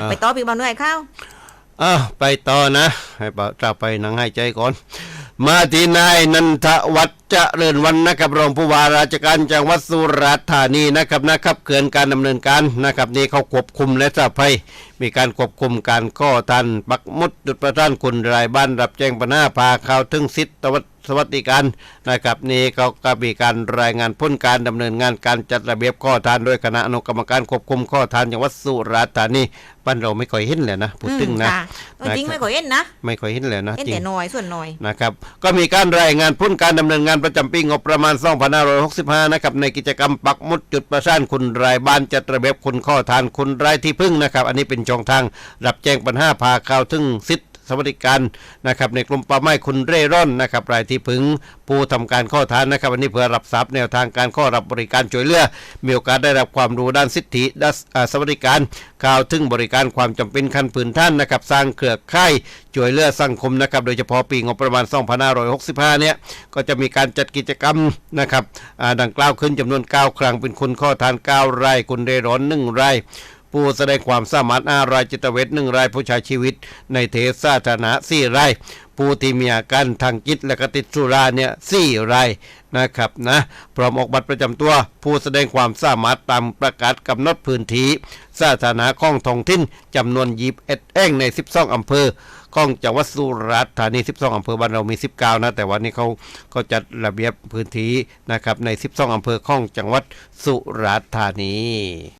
อะอะไปต่อพี่บอลด้วยข้าวอะไปต่อนะ ให้ปะจะไปหนังให้ใจก่อน มาที่นายนันทวัฒน์เจริญวันนะครับรองผู้ว่าราชการจังหวัดสุราษฎร์ธานีนะครับนะครับเกินการดำเนินการนะครับนี่เขาควบคุมและสะภัยมีการควบคุมการก่อทันปักมุดจุดประท่านคุณรายบ้านรับแจ้งปัญหาพาข่าวถึงสิทธิสวัสดิการนะครับนี่เขาก็มีการรายงานพ้นการดำเนินงานการจัดระเบียบข้อทานโดยคณะอนุกรรมการควบคุมข้อทานจังหวัดสุราษฎร์ธานีบ้านเราไม่ค่อยเห็นเลยนะพูดถึงนะอืมค่ะเออจริงไม่ค่อยเห็นนะไม่ค่อยเห็นเลยนะเห็นจริแต่งน้อยส่วนน้อยนะครับก็มีการรายงานพ้นการดำเนินงานประจำปีงบประมาณ2565นะครับในกิจกรรมปักหมุดจุดประสานคุณรายบ้านจัดระเบียบคุณข้อทานคุณรายที่พึ่งนะครับ อันนี้เป็นช่องทางรับแจ้งปัญหาพาข่าวถึงสิทธิ สวัสดิการนะครับในกลุ่มป้าหมายคุณเร่ร่อนนะครับรายที่พึงผู้ทำการข้อทานนะครับอันนี้เพื่อรับทรัพย์แนวทางการข้อรับบริการช่วยเหลือมีโอกาสได้รับความรู้ด้านสิทธิด้านสวัสดิการข่าวถึงบริการความจำเป็นขั้นพื้นท่านนะครับสร้างเครือข่ายช่วยเหลือสังคมนะครับโดยเฉพาะปีงบประมาณ 2565 เนี่ยก็จะมีการจัดกิจกรรมนะครับดังกล่าวขึ้นจำนวน 9 ครั้งเป็นคุณข้อทาน 9 รายคุณเร่ร้อน1ราย ผู้แสดงความสามารถอารายจิตเวชหนึ่งรายผู้ใช้ชีวิต ในเทศสาธารณะสี่รายผู้ที่มีอาการทางจิตและกติดสุราเนี่ยสี่รายนะครับนะพร้อมออกบัตรประจำตัว ผู้แสดงความสามารถตามประกาศกำหนดพื้นที่สาธารณะของท้องถิ่นจำนวนยีบเอ็ดแองใน 12อำเภอของจังหวัดสุราษฎร์ธานี 12 อำเภอบ้านเรามี 19 นะ แต่วันนี้เขาก็จัดระเบียบพื้นที่นะครับใน 12 อำเภอของจังหวัดสุราษฎร์ธานี